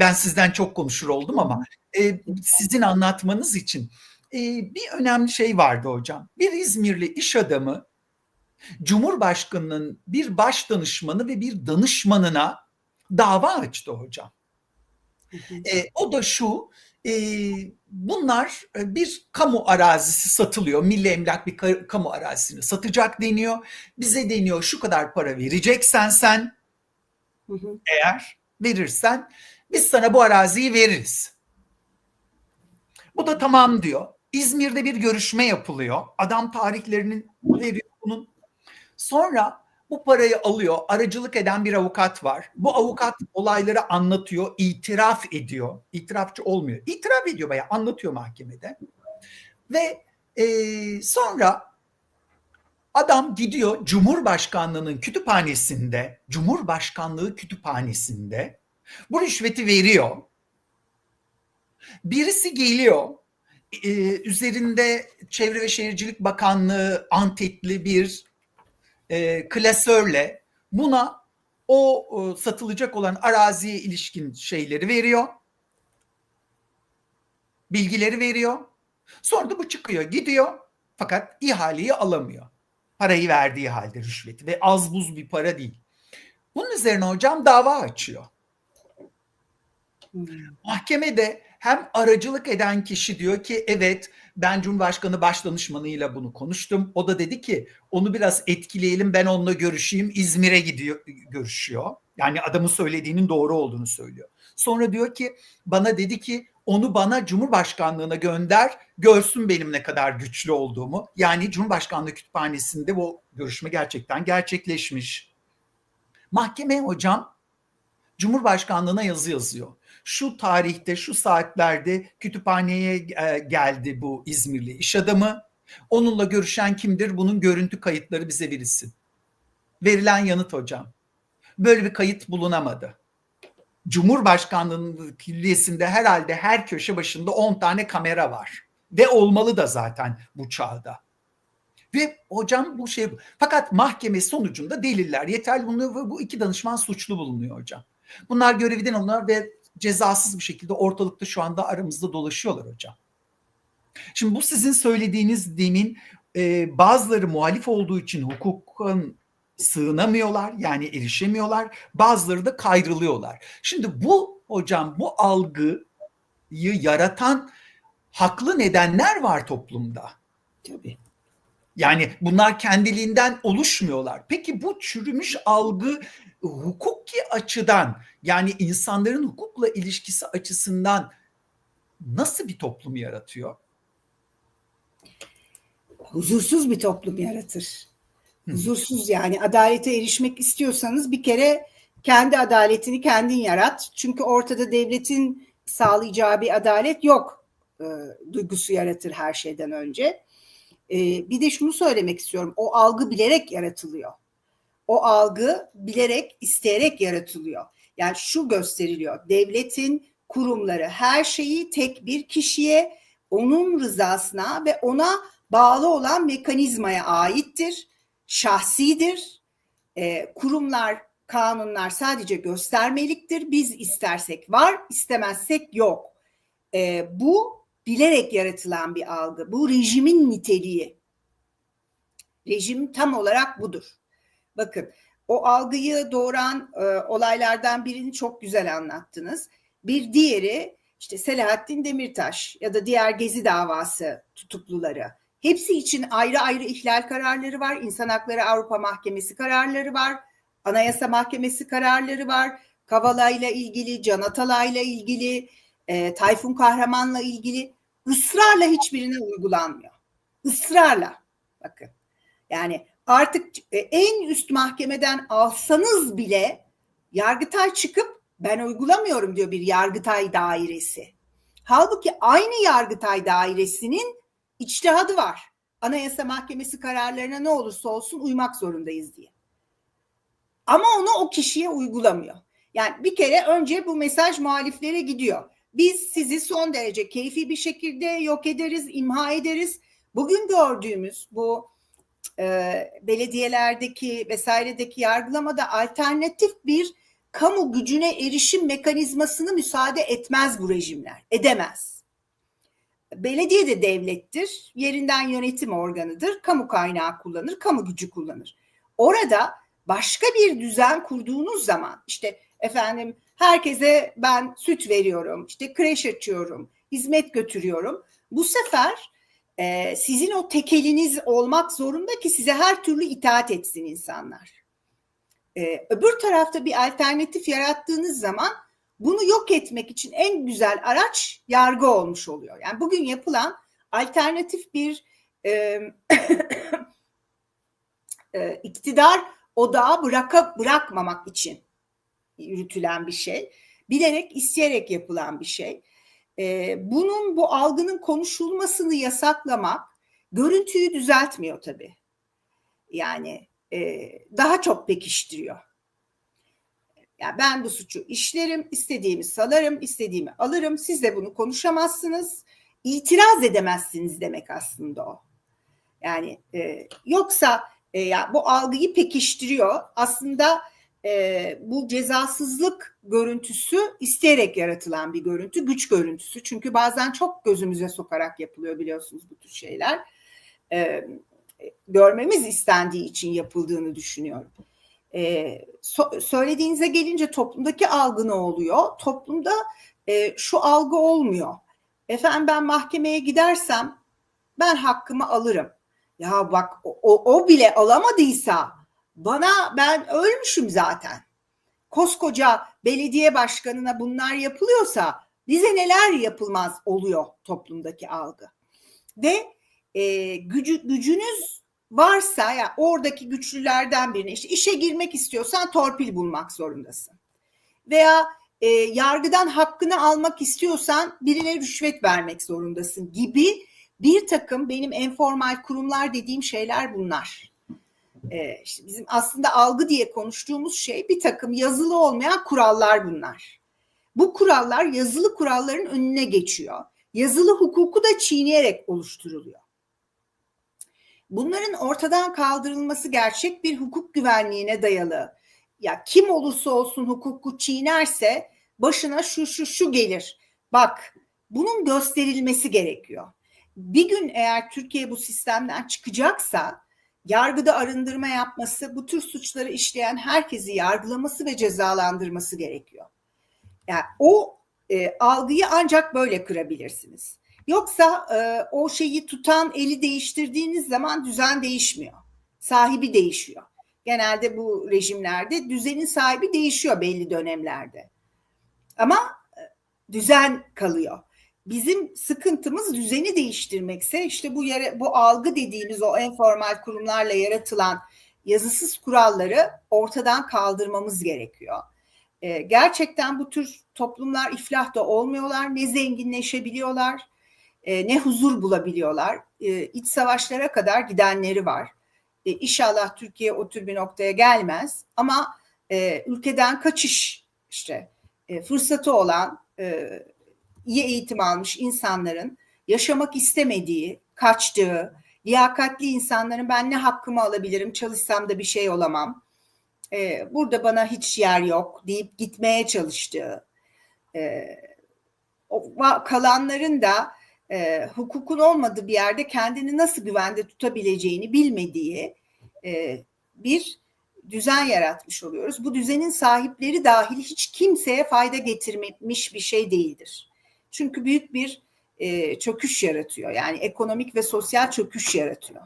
ben sizden çok konuşur oldum ama e, sizin anlatmanız için e, bir önemli şey vardı hocam. Bir İzmirli iş adamı Cumhurbaşkanının bir baş danışmanı ve bir danışmanına dava açtı hocam. E, o da şu, e, bunlar bir kamu arazisi satılıyor. Milli Emlak bir ka- kamu arazisini satacak deniyor. Bize deniyor şu kadar para vereceksen sen Hı hı. eğer verirsen biz sana bu araziyi veririz. Bu da tamam diyor. İzmir'de bir görüşme yapılıyor. Adam tarihlerini veriyor bunun. Sonra bu parayı alıyor. Aracılık eden bir avukat var. Bu avukat olayları anlatıyor, itiraf ediyor. İtirafçı olmuyor. İtiraf ediyor bayağı anlatıyor mahkemede. Ve e, sonra adam gidiyor Cumhurbaşkanlığının kütüphanesinde, Cumhurbaşkanlığı kütüphanesinde bu rüşveti veriyor. Birisi geliyor. e, üzerinde Çevre ve Şehircilik Bakanlığı antetli bir e, klasörle buna o e, satılacak olan araziye ilişkin şeyleri veriyor. Bilgileri veriyor. Sonra da bu çıkıyor, gidiyor. Fakat ihaleyi alamıyor. Parayı verdiği halde rüşveti ve az buz bir para değil. Bunun üzerine hocam dava açıyor. Hmm. Mahkemede hem aracılık eden kişi diyor ki evet ben Cumhurbaşkanı Başdanışmanıyla bunu konuştum. O da dedi ki onu biraz etkileyelim ben onunla görüşeyim. İzmir'e gidiyor görüşüyor. Yani adamın söylediğinin doğru olduğunu söylüyor. Sonra diyor ki bana dedi ki onu bana Cumhurbaşkanlığına gönder görsün benim ne kadar güçlü olduğumu. Yani Cumhurbaşkanlığı Kütüphanesi'nde bu görüşme gerçekten gerçekleşmiş. Mahkeme hocam Cumhurbaşkanlığına yazı yazıyor. Şu tarihte, şu saatlerde kütüphaneye e, geldi bu İzmirli iş adamı. Onunla görüşen kimdir? Bunun görüntü kayıtları bize verilsin. Verilen yanıt hocam. Böyle bir kayıt bulunamadı. Cumhurbaşkanlığının külliyesinde herhalde her köşe başında 10 tane kamera var. Ve olmalı da zaten bu çağda. Ve hocam bu şey fakat mahkeme sonucunda deliller yeterli ve bu iki danışman suçlu bulunuyor hocam. Bunlar görevden alınıyor ve cezasız bir şekilde ortalıkta şu anda aramızda dolaşıyorlar hocam. Şimdi bu sizin söylediğiniz demin e, bazıları muhalif olduğu için hukukun sığınamıyorlar yani erişemiyorlar. Bazıları da kayrılıyorlar. Şimdi bu hocam bu algıyı yaratan haklı nedenler var toplumda. Tabii. Yani bunlar kendiliğinden oluşmuyorlar. Peki bu çürümüş algı hukuki açıdan yani insanların hukukla ilişkisi açısından nasıl bir toplum yaratıyor? Huzursuz bir toplum yaratır. Hı. Huzursuz yani adalete erişmek istiyorsanız bir kere kendi adaletini kendin yarat. Çünkü ortada devletin sağlayacağı bir adalet yok. E, duygusu yaratır her şeyden önce. E, bir de şunu söylemek istiyorum. O algı bilerek yaratılıyor. O algı bilerek, isteyerek yaratılıyor. Yani şu gösteriliyor. Devletin kurumları her şeyi tek bir kişiye onun rızasına ve ona bağlı olan mekanizmaya aittir. Şahsidir. E, kurumlar, kanunlar sadece göstermeliktir. Biz istersek var, istemezsek yok. E, bu bilerek yaratılan bir algı. Bu rejimin niteliği. Rejim tam olarak budur. Bakın o algıyı doğuran e, olaylardan birini çok güzel anlattınız. Bir diğeri işte Selahattin Demirtaş ya da diğer Gezi davası tutukluları. Hepsi için ayrı ayrı ihlal kararları var. İnsan Hakları Avrupa Mahkemesi kararları var. Anayasa Mahkemesi kararları var. Kavala'yla ilgili, Can Atalay'la ilgili, e, Tayfun Kahraman'la ilgili ısrarla hiçbirine uygulanmıyor. Israrla. Bakın. Yani artık e, en üst mahkemeden alsanız bile Yargıtay çıkıp ben uygulamıyorum diyor bir Yargıtay dairesi. Halbuki aynı Yargıtay dairesinin içtihadı var. Anayasa Mahkemesi kararlarına ne olursa olsun uymak zorundayız diye. Ama onu o kişiye uygulamıyor. Yani bir kere önce bu mesaj muhaliflere gidiyor. Biz sizi son derece keyfi bir şekilde yok ederiz, imha ederiz. Bugün gördüğümüz bu e, belediyelerdeki vesairedeki yargılamada alternatif bir kamu gücüne erişim mekanizmasını müsaade etmez bu rejimler. Edemez. Belediye de devlettir, yerinden yönetim organıdır, kamu kaynağı kullanır, kamu gücü kullanır. Orada başka bir düzen kurduğunuz zaman işte efendim herkese ben süt veriyorum, işte kreş açıyorum, hizmet götürüyorum. Bu sefer e, sizin o tekeliniz olmak zorunda ki size her türlü itaat etsin insanlar. E, öbür tarafta bir alternatif yarattığınız zaman bunu yok etmek için en güzel araç yargı olmuş oluyor. Yani bugün yapılan alternatif bir e, e, iktidar odağı bıraka, bırakmamak için yürütülen bir şey. Bilerek, isteyerek yapılan bir şey. E, bunun, bu algının konuşulmasını yasaklamak görüntüyü düzeltmiyor tabii. Yani e, daha çok pekiştiriyor. Yani ben bu suçu işlerim, istediğimi salarım, istediğimi alırım. Siz de bunu konuşamazsınız. İtiraz edemezsiniz demek aslında o. Yani e, yoksa e, ya bu algıyı pekiştiriyor. Aslında e, bu cezasızlık görüntüsü isteyerek yaratılan bir görüntü, güç görüntüsü. Çünkü bazen çok gözümüze sokarak yapılıyor biliyorsunuz bu tür şeyler. E, görmemiz istendiği için yapıldığını düşünüyorum. E, so, söylediğinize gelince toplumdaki algı ne oluyor? Toplumda e, şu algı olmuyor. Efendim ben mahkemeye gidersem ben hakkımı alırım. Ya bak o, o bile alamadıysa bana ben ölmüşüm zaten. Koskoca belediye başkanına bunlar yapılıyorsa bize neler yapılmaz oluyor toplumdaki algı. Ve e, gücü, gücünüz varsa ya oradaki güçlülerden birine işte işe girmek istiyorsan torpil bulmak zorundasın. Veya e, yargıdan hakkını almak istiyorsan birine rüşvet vermek zorundasın gibi bir takım benim enformal kurumlar dediğim şeyler bunlar. Ee, işte bizim aslında algı diye konuştuğumuz şey bir takım yazılı olmayan kurallar bunlar. Bu kurallar yazılı kuralların önüne geçiyor. Yazılı hukuku da çiğneyerek oluşturuluyor. Bunların ortadan kaldırılması gerçek bir hukuk güvenliğine dayalı. Ya kim olursa olsun hukuku çiğnerse başına şu şu şu gelir. Bak bunun gösterilmesi gerekiyor bir gün eğer Türkiye bu sistemden çıkacaksa yargıda arındırma yapması, bu tür suçları işleyen herkesi yargılaması ve cezalandırması gerekiyor. Yani o e, algıyı ancak böyle kırabilirsiniz. Yoksa e, o şeyi tutan eli değiştirdiğiniz zaman düzen değişmiyor. Sahibi değişiyor. Genelde bu rejimlerde düzenin sahibi değişiyor belli dönemlerde. Ama e, düzen kalıyor. Bizim sıkıntımız düzeni değiştirmekse işte bu yere, bu algı dediğimiz o enformal kurumlarla yaratılan yazısız kuralları ortadan kaldırmamız gerekiyor. Ee, gerçekten bu tür toplumlar iflah da olmuyorlar. Ne zenginleşebiliyorlar, e, ne huzur bulabiliyorlar. E, iç savaşlara kadar gidenleri var. E, inşallah Türkiye o tür bir noktaya gelmez. Ama e, ülkeden kaçış işte e, fırsatı olan e, iyi eğitim almış insanların yaşamak istemediği, kaçtığı, liyakatli insanların ben ne hakkımı alabilirim, çalışsam da bir şey olamam, ee, burada bana hiç yer yok deyip gitmeye çalıştığı, e, o, kalanların da e, hukukun olmadığı bir yerde kendini nasıl güvende tutabileceğini bilmediği e, bir düzen yaratmış oluyoruz. Bu düzenin sahipleri dahil hiç kimseye fayda getirmemiş bir şey değildir. Çünkü büyük bir e, çöküş yaratıyor. Yani ekonomik ve sosyal çöküş yaratıyor.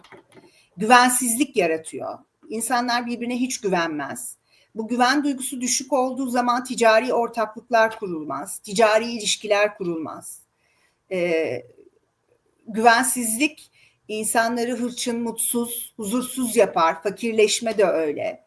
Güvensizlik yaratıyor. İnsanlar birbirine hiç güvenmez. Bu güven duygusu düşük olduğu zaman ticari ortaklıklar kurulmaz. Ticari ilişkiler kurulmaz. E, güvensizlik insanları hırçın, mutsuz, huzursuz yapar. Fakirleşme de öyle.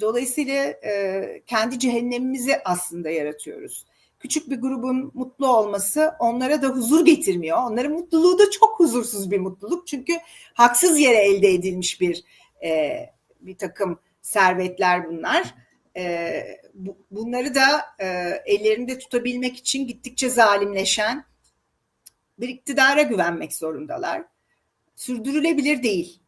Dolayısıyla e, kendi cehennemimizi aslında yaratıyoruz küçük bir grubun mutlu olması onlara da huzur getirmiyor. Onların mutluluğu da çok huzursuz bir mutluluk. Çünkü haksız yere elde edilmiş bir e, bir takım servetler bunlar. E, bu, bunları da e, ellerinde tutabilmek için gittikçe zalimleşen bir iktidara güvenmek zorundalar. Sürdürülebilir değil.